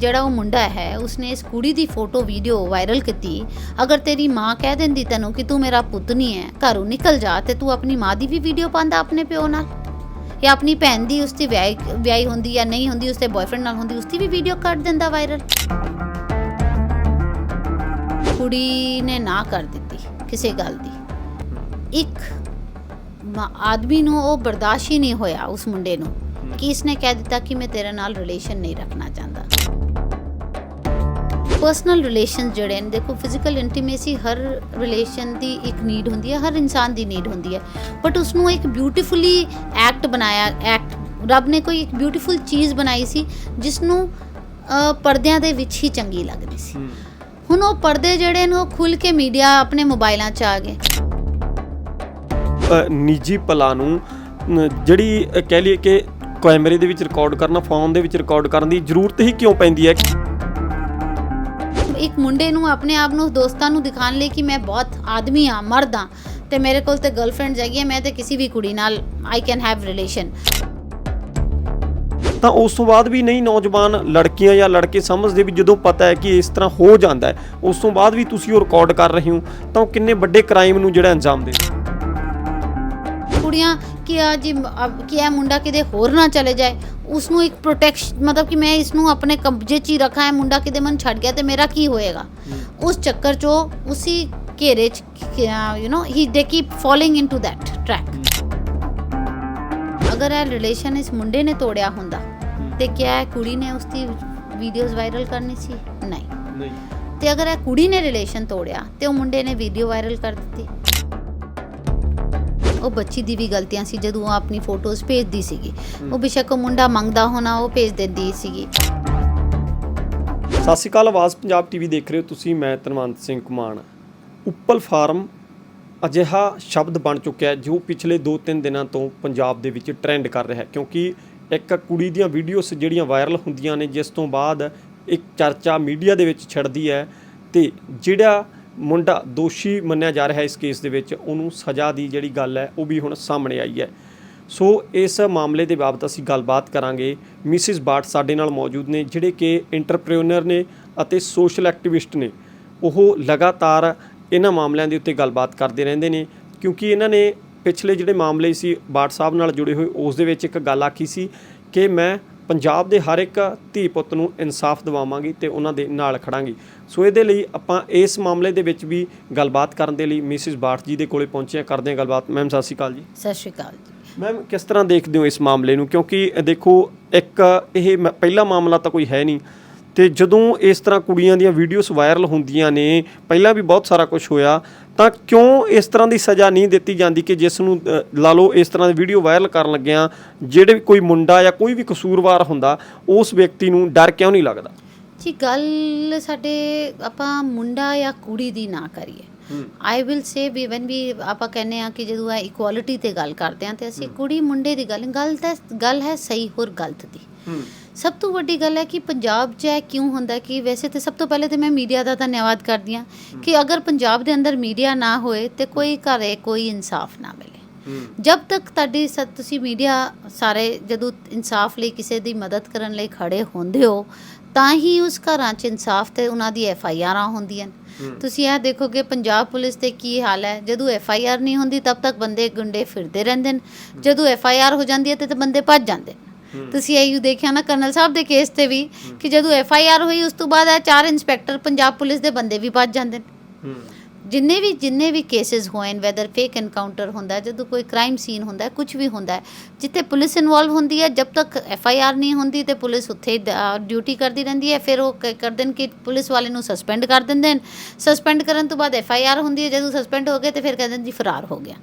ਜਿਹੜਾ ਉਹ ਮੁੰਡਾ ਹੈ ਉਸਨੇ ਇਸ ਕੁੜੀ ਦੀ ਫੋਟੋ ਵੀਡੀਓ ਵਾਇਰਲ ਕੀਤੀ। ਅਗਰ ਤੇਰੀ ਮਾਂ ਕਹਿ ਦਿੰਦੀ ਤੈਨੂੰ ਕਿ ਤੂੰ ਮੇਰਾ ਪੁੱਤ ਨਹੀਂ ਹੈ ਘਰੋਂ ਨਿਕਲ ਜਾ ਤੇ ਤੂੰ ਆਪਣੀ ਮਾਂ ਦੀ ਵੀ ਵੀਡੀਓ ਪਾਉਂਦਾ ਆਪਣੇ ਪਿਓ ਨਾਲ। ਜਾਂ ਆਪਣੀ ਭੈਣ ਦੀ ਉਸਦੀ ਵਿਆਹੀ ਵਿਆਹੀ ਹੁੰਦੀ ਜਾਂ ਨਹੀਂ ਹੁੰਦੀ ਉਸਦੇ ਬॉयਫ੍ਰੈਂਡ ਨਾਲ ਹੁੰਦੀ ਉਸਦੀ ਵੀ ਵੀਡੀਓ ਕੱਢ ਦਿੰਦਾ ਵਾਇਰਲ ਕੁੜੀ ਨੇ ਨਾ ਕਰ ਦਿੱਤੀ ਕਿਸੇ ਗੱਲ ਦੀ। ਇੱਕ ਆਦਮੀ ਨੂੰ ਉਹ ਬਰਦਾਸ਼ਤ ਹੀ ਨਹੀਂ ਹੋਇਆ ਉਸ ਮੁੰਡੇ ਨੂੰ। ਕਿ ਇਸਨੇ ਕਹਿ ਦਿੱਤਾ ਕਿ ਮੈਂ ਤੇਰੇ ਨਾਲ ਰਿਲੇਸ਼ਨ ਨਹੀਂ ਰੱਖਣਾ ਚਾਹੁੰਦਾ। ਪਰਸਨਲ ਰਿਲੇਸ਼ਨ ਜਿਹੜੇ ਨੇ ਦੇਖੋ ਫਿਜ਼ੀਕਲ ਇੰਟੀਮੇਸੀ ਹਰ ਰਿਲੇਸ਼ਨ ਦੀ ਇੱਕ ਨੀਡ ਹੁੰਦੀ ਹੈ ਹਰ ਇਨਸਾਨ ਦੀ ਨੀਡ ਹੁੰਦੀ ਹੈ। ਬਟ ਉਸ ਨੂੰ ਇੱਕ ਬਿਊਟੀਫੁਲੀ ਐਕਟ ਬਣਾਇਆ ਐਕਟ ਰੱਬ ਨੇ ਕੋਈ ਇੱਕ ਬਿਊਟੀਫੁਲ ਚੀਜ਼ ਬਣਾਈ ਸੀ ਜਿਸ ਨੂੰ ਪਰਦਿਆਂ ਦੇ ਵਿੱਚ ਹੀ ਚੰਗੀ ਲੱਗਦੀ ਸੀ। ਹੁਣ ਉਹ ਪਰਦੇ ਜਿਹੜੇ ਨੇ ਉਹ ਖੁੱਲ ਕੇ ਮੀਡੀਆ ਆਪਣੇ ਮੋਬਾਈਲਾਂ 'ਚ ਆ ਗਏ। ਨਿੱਜੀ ਪਲਾਂ ਨੂੰ ਜਿਹੜੀ ਕਹਿ ਲਈਏ ਕਿ ਕੈਮਰੇ ਦੇ ਵਿੱਚ ਰਿਕਾਰਡ ਕਰਨਾ ਫੋਨ ਦੇ ਵਿੱਚ ਰਿਕਾਰਡ ਕਰਨ ਦੀ ਜ਼ਰੂਰਤ ਹੀ ਕਿਉਂ ਪੈਂਦੀ ਹੈ? ਇੱਕ ਮੁੰਡੇ ਨੂੰ ਆਪਣੇ ਆਪ ਨੂੰ ਦੋਸਤਾਂ ਨੂੰ ਦਿਖਾਉਣ ਲਈ ਕਿ ਮੈਂ ਬਹੁਤ ਆਦਮੀ ਆ ਮਰਦ ਆ ਤੇ ਮੇਰੇ ਕੋਲ ਤੇ ਗਰਲਫ੍ਰੈਂਡ ਹੈਗੀ ਹੈ ਮੈਂ ਤੇ ਕਿਸੇ ਵੀ ਕੁੜੀ ਨਾਲ ਆਈ ਕੈਨ ਹੈਵ ਰਿਲੇਸ਼ਨ ਤਾਂ ਉਸ ਤੋਂ ਬਾਅਦ ਵੀ ਨਹੀਂ ਨੌਜਵਾਨ ਲੜਕੀਆਂ ਜਾਂ ਲੜਕੇ ਸਮਝਦੇ ਵੀ ਜਦੋਂ ਪਤਾ ਹੈ ਕਿ ਇਸ ਤਰ੍ਹਾਂ ਹੋ ਜਾਂਦਾ ਹੈ ਉਸ ਤੋਂ ਬਾਅਦ ਵੀ ਤੁਸੀਂ ਉਹ ਰਿਕਾਰਡ ਕਰ ਰਹੇ ਹੋ ਤਾਂ ਉਹ ਕਿੰਨੇ ਵੱਡੇ ਕ੍ਰਾਈਮ ਨੂੰ ਜਿਹੜਾ ਅੰਜਾਮ ਦੇ ਕੁੜੀਆਂ ਕਿ ਆ ਜੀ ਕਿ ਇਹ ਮੁੰਡਾ ਕਿਤੇ ਹੋਰ ਨਾ ਚਲੇ ਜਾਏ ਉਸ ਨੂੰ ਇੱਕ ਪ੍ਰੋਟੈਕਸ਼ਨ ਮਤਲਬ ਕਿ ਮੈਂ ਇਸ ਨੂੰ ਆਪਣੇ ਕਬਜ਼ੇ 'ਚ ਹੀ ਰੱਖਾਂ ਇਹ ਮੁੰਡਾ ਕਿਤੇ ਮਨ ਛੱਡ ਗਿਆ ਤੇ ਮੇਰਾ ਕੀ ਹੋਏਗਾ? ਉਸ ਚੱਕਰ 'ਚ ਉਸੀ ਘੇਰੇ 'ਚ you know he they keep following into that track ਅਗਰ ਇਹ ਰਿਲੇਸ਼ਨ ਇਸ ਮੁੰਡੇ ਨੇ ਤੋੜਿਆ ਹੁੰਦਾ ਤੇ ਕਿਆ ਇਹ ਕੁੜੀ ਨੇ ਉਸਦੀ ਵੀਡੀਓਜ਼ ਵਾਇਰਲ ਕਰਨੀ ਸੀ? ਨਹੀਂ। ਨਹੀਂ। ਤੇ ਅਗਰ ਇਹ ਕੁੜੀ ਨੇ ਰਿਲੇਸ਼ਨ ਤੋੜਿਆ ਤੇ ਉਹ ਮੁੰਡੇ ਨੇ ਵੀਡੀਓ ਵਾਇਰਲ ਕਰ ਦਿੱਤੀ? ਉਹ ਬੱਚੀ ਦੀ ਵੀ ਗਲਤੀਆਂ ਸੀ ਜਦੋਂ ਉਹ ਆਪਣੀ ਫੋਟੋਜ਼ ਭੇਜਦੀ ਸੀਗੀ। ਉਹ ਬੇਸ਼ੱਕ ਉਹ ਮੁੰਡਾ ਮੰਗਦਾ ਹੋਣਾ ਉਹ ਭੇਜ ਦਿੰਦੀ ਸੀਗੀ। ਸਤਿ ਸ਼੍ਰੀ ਅਕਾਲ ਆਵਾਜ਼ ਪੰਜਾਬ ਟੀਵੀ ਦੇਖ ਰਹੇ ਹੋ ਤੁਸੀਂ ਮੈਂ ਤਨਵੰਤ ਸਿੰਘ ਕੁਮਾਨ। ਉੱਪਲ ਫਾਰਮ ਅਜਿਹਾ ਸ਼ਬਦ ਬਣ ਚੁੱਕਿਆ ਹੈ ਜੋ ਪਿਛਲੇ 2-3 ਦਿਨਾਂ ਤੋਂ ਪੰਜਾਬ ਦੇ ਵਿੱਚ ਟ੍ਰੈਂਡ ਕਰ ਰਿਹਾ ਹੈ ਕਿਉਂਕਿ ਇੱਕ ਕੁੜੀ ਦੀਆਂ ਵੀਡੀਓਜ਼ ਜਿਹੜੀਆਂ ਵਾਇਰਲ ਹੁੰਦੀਆਂ ਨੇ ਜਿਸ ਤੋਂ ਬਾਅਦ ਇੱਕ ਚਰਚਾ ਮੀਡੀਆ ਦੇ ਵਿੱਚ ਛਿੜਦੀ ਹੈ ਤੇ ਜਿਹੜਾ ਮੁੰਡਾ ਦੋਸ਼ੀ ਮੰਨਿਆ ਜਾ ਰਿਹਾ ਇਸ ਕੇਸ ਦੇ ਵਿੱਚ, ਉਹਨੂੰ ਸਜ਼ਾ ਦੀ ਜਿਹੜੀ ਗੱਲ ਹੈ, ਉਹ ਵੀ ਹੁਣ ਸਾਹਮਣੇ ਆਈ ਹੈ। ਸੋ ਇਸ ਮਾਮਲੇ ਦੇ ਬਾਬਤ ਅਸੀਂ ਗੱਲਬਾਤ ਕਰਾਂਗੇ। ਮਿਸਿਸ ਬਾਟ ਸਾਡੇ ਨਾਲ ਮੌਜੂਦ ਨੇ, ਜਿਹੜੇ ਕਿ ਇੰਟਰਪ੍ਰੀਨਰ ਨੇ ਅਤੇ ਸੋਸ਼ਲ ਐਕਟਿਵਿਸਟ ਨੇ। ਉਹ ਲਗਾਤਾਰ ਇਹਨਾਂ ਮਾਮਲਿਆਂ ਦੇ ਉੱਤੇ ਗੱਲਬਾਤ ਕਰਦੇ ਰਹਿੰਦੇ ਨੇ, ਕਿਉਂਕਿ ਇਹਨਾਂ ਨੇ ਪਿਛਲੇ ਜਿਹੜੇ ਮਾਮਲੇ ਸੀ ਬਾਟ ਸਾਹਿਬ ਨਾਲ ਜੁੜੇ ਹੋਏ, ਉਸ ਦੇ ਵਿੱਚ ਇੱਕ ਗੱਲ ਆਖੀ ਸੀ ਕਿ ਮੈਂ ਪੰਜਾਬ ਦੇ ਹਰ ਇੱਕ ਧੀ ਪੁੱਤ ਨੂੰ ਇਨਸਾਫ ਦਿਵਾਵਾਂਗੀ ਤੇ ਉਹਨਾਂ ਦੇ ਨਾਲ ਖੜਾਂਗੀ। ਸੋ ਇਹਦੇ ਲਈ ਆਪਾਂ ਇਸ ਮਾਮਲੇ ਦੇ ਵਿੱਚ ਵੀ ਗੱਲਬਾਤ ਕਰਨ ਦੇ ਲਈ ਮਿਸਿਸ ਬਾਟ ਜੀ ਦੇ ਕੋਲੇ ਪਹੁੰਚੇ ਹਾਂ। ਕਰਦੇ ਹਾਂ ਗੱਲਬਾਤ। ਮੈਮ ਸਤਿ ਸ਼੍ਰੀ ਅਕਾਲ ਜੀ। ਸਤਿ ਸ਼੍ਰੀ ਅਕਾਲ ਜੀ। ਮੈਮ ਕਿਸ ਤਰ੍ਹਾਂ ਦੇਖਦੇ ਹੋ ਇਸ ਮਾਮਲੇ ਨੂੰ? ਕਿਉਂਕਿ ਦੇਖੋ ਇੱਕ ਇਹ ਪਹਿਲਾ ਮਾਮਲਾ ਤਾਂ ਕੋਈ ਹੈ ਨਹੀਂ। ਤੇ ਜਦੋਂ ਇਸ ਤਰ੍ਹਾਂ ਕੁੜੀਆਂ ਦੀਆਂ ਵੀਡੀਓਜ਼ ਵਾਇਰਲ ਹੁੰਦੀਆਂ ਨੇ ਪਹਿਲਾਂ ਵੀ ਬਹੁਤ ਸਾਰਾ ਕੁਝ ਹੋਇਆ ਤਾਂ ਕਿਉਂ ਇਸ ਤਰ੍ਹਾਂ ਦੀ ਸਜ਼ਾ ਨਹੀਂ ਦਿੱਤੀ ਜਾਂਦੀ ਕਿ ਜਿਸ ਨੂੰ ਲਾ ਲਓ ਇਸ ਤਰ੍ਹਾਂ ਦੀ ਵੀਡੀਓ ਵਾਇਰਲ ਕਰਨ ਲੱਗਿਆਂ ਜਿਹੜੇ ਵੀ ਕੋਈ ਮੁੰਡਾ ਜਾਂ ਕੋਈ ਵੀ ਕਸੂਰਵਾਰ ਹੁੰਦਾ ਉਸ ਵਿਅਕਤੀ ਨੂੰ ਡਰ ਕਿਉਂ ਨਹੀਂ ਲੱਗਦਾ? ਜੀ ਗੱਲ ਸਾਡੇ ਆਪਾਂ ਮੁੰਡਾ ਜਾਂ ਕੁੜੀ ਦੀ ਨਾ ਕਰੀਏ। I will say we van ਵੀ ਆਪਾਂ ਕਹਿੰਦੇ ਆ ਕਿ ਜਦੋਂ ਆ ਇਕੁਐਲਿਟੀ ਤੇ ਗੱਲ ਕਰਦੇ ਆ ਤੇ ਅਸੀਂ ਕੁੜੀ ਮੁੰਡੇ ਦੀ ਗੱਲ ਗੱਲ ਤਾਂ ਗੱਲ ਹੈ ਸਹੀ ਹੋਰ ਗਲਤ ਦੀ। ਸਭ ਤੋਂ ਵੱਡੀ ਗੱਲ ਹੈ ਕਿ ਪੰਜਾਬ 'ਚ ਇਹ ਕਿਉਂ ਹੁੰਦਾ ਕਿ ਵੈਸੇ ਤੇ ਸਭ ਤੋਂ ਪਹਿਲੇ ਤੇ ਮੈਂ ਮੀਡੀਆ ਦਾ ਧੰਨਵਾਦ ਕਰਦੀ ਹਾਂ ਕਿ ਅਗਰ ਪੰਜਾਬ ਦੇ ਅੰਦਰ ਮੀਡੀਆ ਨਾ ਹੋਏ ਤੇ ਕੋਈ ਘਰੇ ਕੋਈ ਇਨਸਾਫ ਨਾ ਮਿਲੇ। ਜਦ ਤੱਕ ਤੁਹਾਡੀ ਤੁਸੀਂ ਮੀਡੀਆ ਸਾਰੇ ਜਦੋਂ ਇਨਸਾਫ ਲਈ ਕਿਸੇ ਦੀ ਮਦਦ ਕਰਨ ਲਈ ਖੜੇ ਹੁੰਦੇ ਹੋ ਤਾਂ ਹੀ ਉਸ ਘਰਾਂ 'ਚ ਇਨਸਾਫ ਤੇ ਉਹਨਾਂ ਦੀ ਐਫ ਆਈ ਆਰਾਂ ਹੁੰਦੀਆਂ ਤੁਸੀਂ ਇਹ ਦੇਖੋਗੇ ਪੰਜਾਬ ਪੁਲਿਸ ਦੇ ਕੀ ਹਾਲ ਹੈ? ਜਦੋਂ ਐਫ ਆਈ ਆਰ ਨਹੀਂ ਹੁੰਦੀ ਤਬ ਤੱਕ ਬੰਦੇ ਗੁੰਡੇ ਫਿਰਦੇ ਰਹਿੰਦੇ ਨੇ। ਜਦੋਂ ਐਫ ਆਈ ਆਰ ਹੋ ਜਾਂਦੀ ਹੈ ਤੇ ਤੇ ਬੰਦੇ ਭੱਜ ਜਾਂਦੇ। ਤੁਸੀਂ ਇਹ ਦੇਖਿਆ ਨਾ ਕਰਨਲ ਸਾਹਿਬ ਦੇ ਕੇਸ ਤੇ ਵੀ ਕਿ ਜਦੋਂ ਐਫ ਆਈ ਆਰ ਹੋਈ ਉਸ ਤੋਂ ਬਾਅਦ ਇਹ ਚਾਰ ਇਨਸਪੈਕਟਰ ਪੰਜਾਬ ਪੁਲਿਸ ਦੇ ਬੰਦੇ ਵੀ ਭੱਜ ਜਾਂਦੇ ਨੇ। ਜਿੰਨੇ ਵੀ ਜਿੰਨੇ ਵੀ ਕੇसेस ਹੋਏ ਨੇ ਵੈਦਰ ਫੇਕ ਐਨਕਾਊਂਟਰ ਹੁੰਦਾ ਜਦੋਂ ਕੋਈ ਕ੍ਰਾਈਮ ਸੀਨ ਹੁੰਦਾ ਕੁਝ ਵੀ ਹੁੰਦਾ ਜਿੱਥੇ ਪੁਲਿਸ ਇਨਵੋਲਵ ਹੁੰਦੀ ਹੈ ਜਦ ਤੱਕ ਐਫ ਆਈ ਆਰ ਨਹੀਂ ਹੁੰਦੀ ਤੇ ਪੁਲਿਸ ਉੱਥੇ ਡਿਊਟੀ ਕਰਦੀ ਰਹਿੰਦੀ ਹੈ ਫਿਰ ਉਹ ਕ- ਕਰਦੇ ਨੇ ਕਿ ਪੁਲਿਸ ਵਾਲੇ ਨੂੰ ਸਸਪੈਂਡ ਕਰ ਦਿੰਦੇ ਨੇ। ਸਸਪੈਂਡ ਕਰਨ ਤੋਂ ਬਾਅਦ ਐਫ ਆਈ ਆਰ ਹੁੰਦੀ ਹੈ ਜਦੋਂ ਸਸਪੈਂਡ ਹੋ ਗਏ ਤੇ ਫਿਰ ਕਹਿੰਦੇ ਜੀ ਫਰਾਰ ਹੋ ਗਿਆ।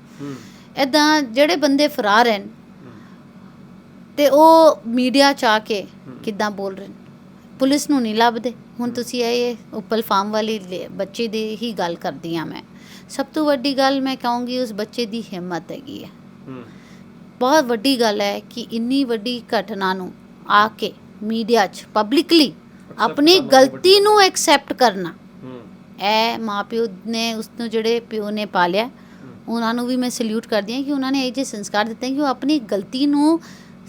ਇਦਾਂ ਜਿਹੜੇ ਬੰਦੇ ਫਰਾਰ ਹਨ ਤੇ ਉਹ ਮੀਡੀਆ ਚ ਆ ਕੇ ਕਿੱਦਾਂ ਬੋਲ ਰਹੇ ਪੁਲਿਸ ਨੂੰ ਨਹੀਂ ਲੱਭਦੇ। ਹੁਣ ਤੁਸੀਂ ਇਹ ਉੱਪਲ ਫਾਰਮ ਵਾਲੀ ਬੱਚੇ ਦੀ ਹੀ ਗੱਲ ਕਰਦੀ ਆ ਮੈਂ। ਸਭ ਤੋਂ ਵੱਡੀ ਗੱਲ ਮੈਂ ਕਹੂੰਗੀ ਉਸ ਬੱਚੇ ਦੀ ਹਿੰਮਤ ਹੈਗੀ ਹੈ। ਬਹੁਤ ਵੱਡੀ ਗੱਲ ਹੈ ਕਿ ਇੰਨੀ ਵੱਡੀ ਘਟਨਾ ਨੂੰ ਆ ਕੇ ਮੀਡੀਆ 'ਚ ਪਬਲਿਕਲੀ ਆਪਣੀ ਗਲਤੀ ਨੂੰ ਐਕਸੈਪਟ ਕਰਨਾ। ਇਹ ਮਾਪਿਓ ਨੇ ਉਸ ਨੂੰ ਜਿਹੜੇ ਪਿਓ ਨੇ ਪਾਲਿਆ ਉਹਨਾਂ ਨੂੰ ਵੀ ਮੈਂ ਸਲੂਟ ਕਰਦੀ ਹਾਂ ਕਿ ਉਹਨਾਂ ਨੇ ਇਹ ਜਿਹੇ ਸੰਸਕਾਰ ਦਿੱਤੇ ਕਿ ਉਹ ਆਪਣੀ ਗਲਤੀ ਨੂੰ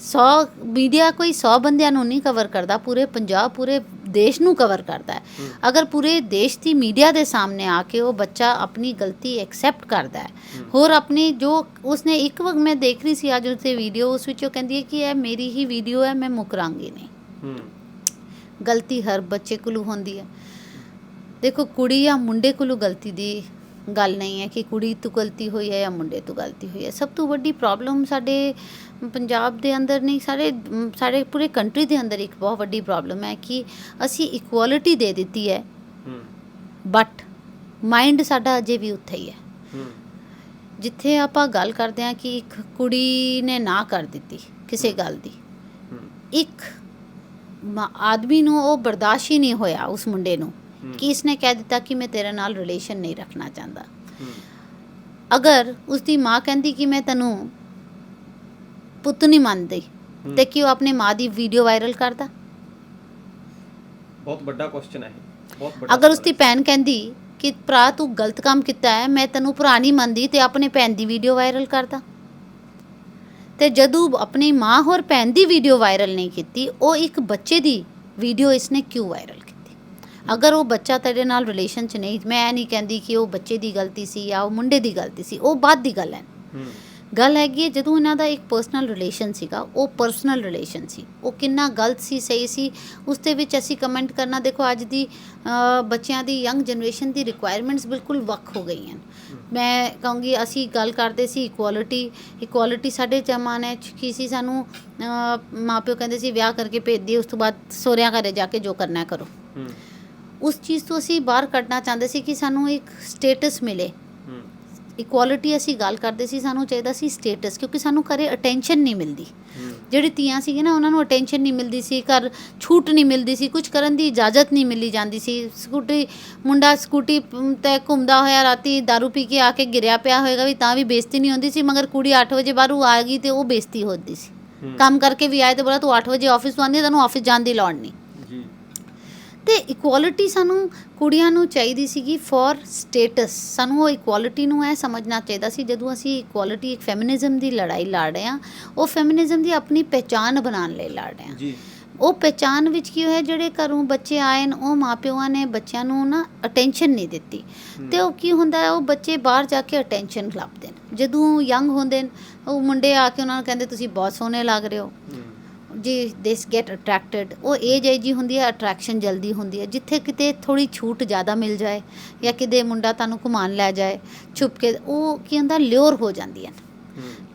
100 ਮੀਡੀਆ ਕੋਈ 100 ਬੰਦਿਆਂ ਨੂੰ ਨਹੀਂ ਕਵਰ ਕਰਦਾ ਪੂਰੇ ਪੰਜਾਬ ਪੂਰੇ ਦੇਸ਼ ਨੂੰ ਕਵਰ ਕਰਦਾ ਹੈ। ਅਗਰ ਪੂਰੇ ਦੇਸ਼ ਦੀ ਮੀਡੀਆ ਦੇ ਸਾਹਮਣੇ ਆ ਕੇ ਉਹ ਬੱਚਾ ਆਪਣੀ ਗਲਤੀ ਐਕਸੈਪਟ ਕਰਦਾ ਹੈ। ਹੋਰ ਆਪਣੀ ਜੋ ਉਸਨੇ ਇੱਕ ਵਕਤ ਮੈਂ ਦੇਖ ਰਹੀ ਸੀ ਅੱਜ ਉਸਦੇ ਵੀਡੀਓ ਉਸ ਵਿੱਚ ਉਹ ਕਹਿੰਦੀ ਹੈ ਕਿ ਇਹ ਮੇਰੀ ਹੀ ਵੀਡੀਓ ਹੈ ਮੈਂ ਮੁਕਰਾਂਗੀ ਨਹੀਂ। ਗਲਤੀ ਹਰ ਬੱਚੇ ਕੋਲੋਂ ਹੁੰਦੀ ਹੈ। ਦੇਖੋ ਕੁੜੀ ਜਾਂ ਮੁੰਡੇ ਕੋਲੋਂ ਗਲਤੀ ਦੀ ਗੱਲ ਨਹੀਂ ਹੈ ਕਿ ਕੁੜੀ ਤੋਂ ਗਲਤੀ ਹੋਈ ਹੈ ਜਾਂ ਮੁੰਡੇ ਤੋਂ ਗਲਤੀ ਹੋਈ ਹੈ। ਸਭ ਤੋਂ ਵੱਡੀ ਪ੍ਰੋਬਲਮ ਸਾਡੇ ਪੰਜਾਬ ਦੇ ਅੰਦਰ ਨਹੀਂ ਸਾਰੇ ਸਾਡੇ ਪੂਰੇ ਕੰਟਰੀ ਦੇ ਅੰਦਰ ਇੱਕ ਬਹੁਤ ਵੱਡੀ ਪ੍ਰੋਬਲਮ ਹੈ ਕਿ ਅਸੀਂ ਇਕੁਐਲਿਟੀ ਦੇ ਦਿੱਤੀ ਹੈ। ਬਟ ਮਾਈਂਡ ਸਾਡਾ ਅਜੇ ਵੀ ਉੱਥੇ ਹੀ ਹੈ। ਜਿੱਥੇ ਆਪਾਂ ਗੱਲ ਕਰਦੇ ਹਾਂ ਕਿ ਇੱਕ ਕੁੜੀ ਨੇ ਨਾ ਕਰ ਦਿੱਤੀ ਕਿਸੇ ਗੱਲ ਦੀ। ਇੱਕ ਆਦਮੀ ਨੂੰ ਉਹ ਬਰਦਾਸ਼ਤ ਹੀ ਨਹੀਂ ਹੋਇਆ ਉਸ ਮੁੰਡੇ ਨੂੰ। ਕਿ ਇਸਨੇ ਕਹਿ ਦਿੱਤਾ ਕਿ ਮੈਂ ਤੇਰੇ ਨਾਲ ਰਿਲੇਸ਼ਨ ਨਹੀਂ ਰੱਖਣਾ ਚਾਹੁੰਦਾ ਅਗਰ ਉਸ ਦੀ ਮਾਂ ਕਹਿੰਦੀ ਕਿ ਮੈਂ ਤੈਨੂੰ ਪੁੱਤ ਨਹੀਂ ਮੰਨਦੀ। ਤੇ ਕਿ ਉਹ ਆਪਣੇ ਮਾਂ ਦੀ ਵੀਡੀਓ ਵਾਇਰਲ ਕਰਦਾ ਬਹੁਤ ਵੱਡਾ ਕੁਐਸਚਨ ਹੈ ਬਹੁਤ ਵੱਡਾ ਅਗਰ ਉਸ ਦੀ ਭੈਣ ਕਹਿੰਦੀ ਕਿ ਭਰਾ ਤੂੰ ਗਲਤ ਕੰਮ ਕੀਤਾ ਹੈ ਮੈਂ ਤੈਨੂੰ ਭਰਾ ਨਹੀਂ ਮੰਨਦੀ ਤੇ ਆਪਣੇ ਭੈਣ ਦੀ ਵੀਡੀਓ ਵਾਇਰਲ ਕਰਦਾ ਤੇ ਜਦੋਂ ਆਪਣੀ ਮਾਂ ਹੋਰ ਭੈਣ ਦੀ ਵੀਡੀਓ ਵਾਇਰਲ ਨਹੀਂ ਕੀਤੀ ਉਹ ਇੱਕ ਬੱਚੇ ਦੀ ਵੀਡੀਓ ਇਸਨੇ ਕਿਉਂ ਵਾਇਰਲ ਅਗਰ ਉਹ ਬੱਚਾ ਤੇਰੇ ਨਾਲ ਰਿਲੇਸ਼ਨ 'ਚ ਨਹੀਂ ਮੈਂ ਨਹੀਂ ਕਹਿੰਦੀ ਕਿ ਉਹ ਬੱਚੇ ਦੀ ਗਲਤੀ ਸੀ ਜਾਂ ਉਹ ਮੁੰਡੇ ਦੀ ਗਲਤੀ ਸੀ ਉਹ ਬਾਅਦ ਦੀ ਗੱਲ ਹੈ। ਗੱਲ ਹੈਗੀ ਜਦੋਂ ਇਹਨਾਂ ਦਾ ਇੱਕ ਪਰਸਨਲ ਰਿਲੇਸ਼ਨ ਸੀਗਾ ਉਹ ਪਰਸਨਲ ਰਿਲੇਸ਼ਨ ਸੀ। ਉਹ ਕਿੰਨਾ ਗਲਤ ਸੀ ਸਹੀ ਸੀ ਉਸ ਦੇ ਵਿੱਚ ਅਸੀਂ ਕਮੈਂਟ ਕਰਨਾ ਦੇਖੋ ਅੱਜ ਦੀ ਬੱਚਿਆਂ ਦੀ ਯੰਗ ਜਨਰੇਸ਼ਨ ਦੀ ਰਿਕੁਆਇਰਮੈਂਟਸ ਬਿਲਕੁਲ ਵੱਖ ਹੋ ਗਈਆਂ। ਮੈਂ ਕਹੂੰਗੀ ਅਸੀਂ ਗੱਲ ਕਰਦੇ ਸੀ ਇਕੁਐਲਿਟੀ ਇਕੁਐਲਿਟੀ ਸਾਡੇ ਜ਼ਮਾਨੇ 'ਚ ਕੀ ਸੀ ਸਾਨੂੰ ਮਾਪਿਓ ਕਹਿੰਦੇ ਸੀ ਵਿਆਹ ਕਰਕੇ ਭੇਜ ਦਿਓ ਉਸ ਤੋਂ ਬਾਅਦ ਸੋਹਰਿਆਂ ਘਰੇ ਜਾ ਕੇ ਜੋ ਕਰਨਾ ਕਰੋ। ਉਸ ਚੀਜ਼ ਤੋਂ ਅਸੀਂ ਬਾਹਰ ਕੱਢਣਾ ਚਾਹੁੰਦੇ ਸੀ ਕਿ ਸਾਨੂੰ ਇੱਕ ਸਟੇਟਸ ਮਿਲੇ। ਹੂੰ। ਇਕੁਐਲਿਟੀ ਅਸੀਂ ਗੱਲ ਕਰਦੇ ਸੀ ਸਾਨੂੰ ਚਾਹੀਦਾ ਸੀ ਸਟੇਟਸ ਕਿਉਂਕਿ ਸਾਨੂੰ ਘਰੇ ਅਟੈਂਸ਼ਨ ਨਹੀਂ ਮਿਲਦੀ। ਜਿਹੜੀ ਧੀਆਂ ਸੀਗੀ ਨਾ ਉਹਨਾਂ ਨੂੰ ਅਟੈਂਸ਼ਨ ਨਹੀਂ ਮਿਲਦੀ ਸੀ ਘਰ ਛੂਟ ਨਹੀਂ ਮਿਲਦੀ ਸੀ ਕੁਝ ਕਰਨ ਦੀ ਇਜਾਜ਼ਤ ਨਹੀਂ ਮਿਲੀ ਜਾਂਦੀ ਸੀ। ਸਕੂਟੀ ਮੁੰਡਾ ਸਕੂਟੀ ਤੇ ਘੁੰਮਦਾ ਹੋਇਆ ਰਾਤੀ दारू ਪੀ ਕੇ ਆ ਕੇ ਗਿਰਿਆ ਪਿਆ ਹੋਏਗਾ ਵੀ ਤਾਂ ਵੀ ਬੇਇੱਜ਼ਤੀ ਨਹੀਂ ਹੁੰਦੀ ਸੀ ਮਗਰ ਕੁੜੀ 8 ਵਜੇ ਬਾਹਰੋਂ ਆ ਗਈ ਤੇ ਉਹ ਬੇਇੱਜ਼ਤੀ ਹੁੰਦੀ ਸੀ। ਕੰਮ ਕਰਕੇ ਵੀ ਆਏ ਤੇ ਬੋਲਾ ਤੂੰ 8 ਵਜੇ ਆਫਿਸ ਤੋਂ ਆਉਂਦੀ ਹੈ, ਤੈਨੂੰ ਆਫਿਸ ਜਾਣ ਦੀ ਲੋੜ ਨਹੀਂ। ਤੇ ਇਕੁਐਲਿਟੀ ਸਾਨੂੰ ਕੁੜੀਆਂ ਨੂੰ ਚਾਹੀਦੀ ਸੀਗੀ ਫॉर ਸਟੇਟਸ ਸਾਨੂੰ ਉਹ ਇਕੁਐਲਿਟੀ ਨੂੰ ਇਹ ਸਮਝਣਾ ਚਾਹੀਦਾ ਸੀ ਜਦੋਂ ਅਸੀਂ ਇਕੁਐਲਿਟੀ ਇੱਕ ਫੈਮਿਨਿਜ਼ਮ ਦੀ ਲੜਾਈ ਲੜ ਰਹੇ ਹਾਂ ਉਹ ਫੈਮਿਨਿਜ਼ਮ ਦੀ ਆਪਣੀ ਪਹਿਚਾਨ ਬਣਾਉਣ ਲਈ ਲੜ ਰਹੇ ਹਾਂ। ਜੀ। ਉਹ ਪਹਿਚਾਨ ਵਿੱਚ ਕੀ ਹੋਇਆ ਜਿਹੜੇ ਘਰੋਂ ਬੱਚੇ ਆਏ ਨੇ ਉਹ ਮਾਪਿਆਂ ਨੇ ਬੱਚਿਆਂ ਨੂੰ ਨਾ ਅਟੈਂਸ਼ਨ ਨਹੀਂ ਦਿੱਤੀ। ਤੇ ਉਹ ਕੀ ਹੁੰਦਾ ਉਹ ਬੱਚੇ ਬਾਹਰ ਜਾ ਕੇ ਅਟੈਂਸ਼ਨ ਲੱਭਦੇ ਨੇ। ਜਦੋਂ ਯੰਗ ਹੁੰਦੇ ਨੇ ਉਹ ਮੁੰਡੇ ਆ ਕੇ ਉਹਨਾਂ ਨੂੰ ਕਹਿੰਦੇ ਤੁਸੀਂ ਬਹੁਤ ਸੋਹਣੇ ਲੱਗ ਰਹੇ ਹੂੰ। ਜੀ ਦਿਸ ਗੈਟ ਅਟਰੈਕਟਡ ਉਹ ਏਜ ਹੈ ਜੀ ਹੁੰਦੀ ਹੈ ਅਟਰੈਕਸ਼ਨ ਜਲਦੀ ਹੁੰਦੀ ਹੈ। ਜਿੱਥੇ ਕਿਤੇ ਥੋੜੀ ਛੂਟ ਜ਼ਿਆਦਾ ਮਿਲ ਜਾਏ ਜਾਂ ਕਿਤੇ ਮੁੰਡਾ ਤੁਹਾਨੂੰ ਘੁਮਾਉਣ ਲੈ ਜਾਏ ਛੁਪ ਕੇ ਉਹ ਕੀ ਹੁੰਦਾ ਲਿਓਰ ਹੋ ਜਾਂਦੀਆਂ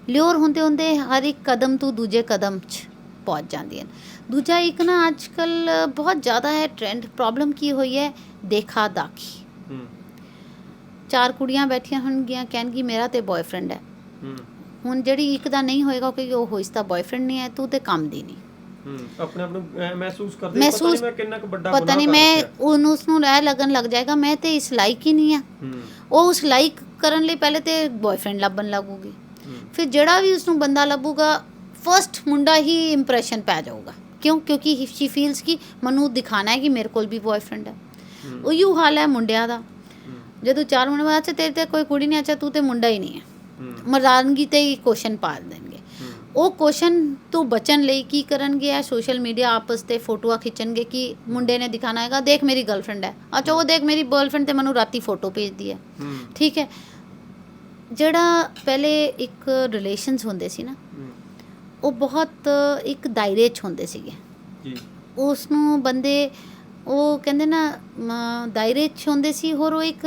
ਲਿਓਰ ਹੁੰਦੇ ਹੁੰਦੇ ਹਰ ਇੱਕ ਕਦਮ ਤੋਂ ਦੂਜੇ ਕਦਮ 'ਚ ਪਹੁੰਚ ਜਾਂਦੀਆਂ ਨੇ। ਦੂਜਾ ਇੱਕ ਨਾ ਅੱਜ ਕੱਲ ਬਹੁਤ ਜ਼ਿਆਦਾ ਹੈ ਟ੍ਰੈਂਡ ਪ੍ਰੋਬਲਮ ਕੀ ਹੋਈ ਹੈ? ਦੇਖਾ ਦਾਖੀ। ਚਾਰ ਕੁੜੀਆਂ ਬੈਠੀਆਂ ਹੋਣਗੀਆਂ ਕਹਿਣਗੀ ਮੇਰਾ ਤੇ ਬॉयਫ੍ਰੈਂਡ ਹੂੰ। ਹੁਣ ਜਿਹੜੀ ਇੱਕ ਦਾ ਨਹੀਂ ਹੋਏਗਾ ਕਿ ਉਹ ਇਸ ਦਾ ਬॉयਫ੍ਰੈਂਡ ਨਹੀਂ ਹੈ ਤੂੰ ਤੇ ਕੰਮ ਦੀ ਨਹੀਂ। ਆਪਣੇ ਆਪ ਨੂੰ ਮਹਿਸੂਸ ਕਰਦੇ ਪਤਾ ਨਹੀਂ ਮੈਂ ਕਿੰਨਾ ਕੁ ਵੱਡਾ ਪਤਾ ਨਹੀਂ ਮੈਂ ਉਹਨੂੰ ਉਸ ਨੂੰ ਲੈ ਲੱਗਣ ਲੱਗ ਜਾਏਗਾ ਮੈਂ ਤੇ ਇਸ ਲਾਇਕ ਹੀ ਨਹੀਂ ਆ ਉਹ ਉਸ ਲਾਇਕ ਕਰਨ ਲਈ ਪਹਿਲੇ ਤੇ ਬॉयਫ੍ਰੈਂਡ ਲੱਭਣ ਲੱਗੂਗੀ। ਫਿਰ ਜਿਹੜਾ ਵੀ ਉਸ ਨੂੰ ਬੰਦਾ ਲੱਭੂਗਾ ਫਰਸਟ ਮੁੰਡਾ ਹੀ ਇੰਪ੍ਰੈਸ਼ਨ ਪੈ ਜਾਊਗਾ। ਕਿਉਂ? ਕਿਉਂਕਿ ਸ਼ੀ ਫੀਲਸ ਕਿ ਮਨੂੰ ਦਿਖਾਣਾ ਹੈ ਕਿ ਮੇਰੇ ਕੋਲ ਵੀ ਬॉयਫ੍ਰੈਂਡ ਹੈ। ਉਹ ਯੂ ਹਾਲ ਹੈ ਮੁੰਡਿਆਂ ਦਾ। ਜਦੋਂ ਚਾਰ ਮੁੰਡੇ ਬਾਅਦ ਚ ਤੇਰੇ ਤੇ ਕੋਈ ਕੁੜੀ ਨਹੀਂ ਅੱਛਾ ਤੂੰ ਤੇ ਮੁੰਡਾ ਹੀ ਨਹੀਂ ਹੈ। ਮਰਦਾਨਗੀ ਤੇ ਹੀ ਕੁਐਸਚਨ ਪਾ ਦੇਣਗੇ। ਉਹ ਕੁਐਸਚਨ ਤੋਂ ਬਚਣ ਲਈ ਕੀ ਕਰਨਗੇ ਆ? ਸੋਸ਼ਲ ਮੀਡੀਆ ਆਪਸ ਤੇ ਫੋਟੋਆਂ ਖਿੱਚਣਗੇ ਕਿ ਮੁੰਡੇ ਨੇ ਦਿਖਾਣਾ ਹੈਗਾ ਦੇਖ ਮੇਰੀ ਗਰਲਫ੍ਰੈਂਡ ਹੈ। ਅੱਛਾ ਉਹ ਦੇਖ ਮੇਰੀ ਗਰਲਫ੍ਰੈਂਡ ਤੇ ਮੈਨੂੰ ਰਾਤੀ ਫੋਟੋ ਭੇਜਦੀ ਹੈ। ਠੀਕ ਹੈ। ਜਿਹੜਾ ਪਹਿਲੇ ਇੱਕ ਰਿਲੇਸ਼ਨਸ ਹੁੰਦੇ ਸੀ ਨਾ ਉਹ ਬਹੁਤ ਇੱਕ ਦਾਇਰੇ 'ਚ ਹੁੰਦੇ ਸੀਗੇ। ਜੀ। ਉਸ ਨੂੰ ਬੰਦੇ ਉਹ ਕਹਿੰਦੇ ਨਾ ਦਾਇਰੇ 'ਚ ਹੁੰਦੇ ਸੀ ਹੋਰ ਉਹ ਇੱਕ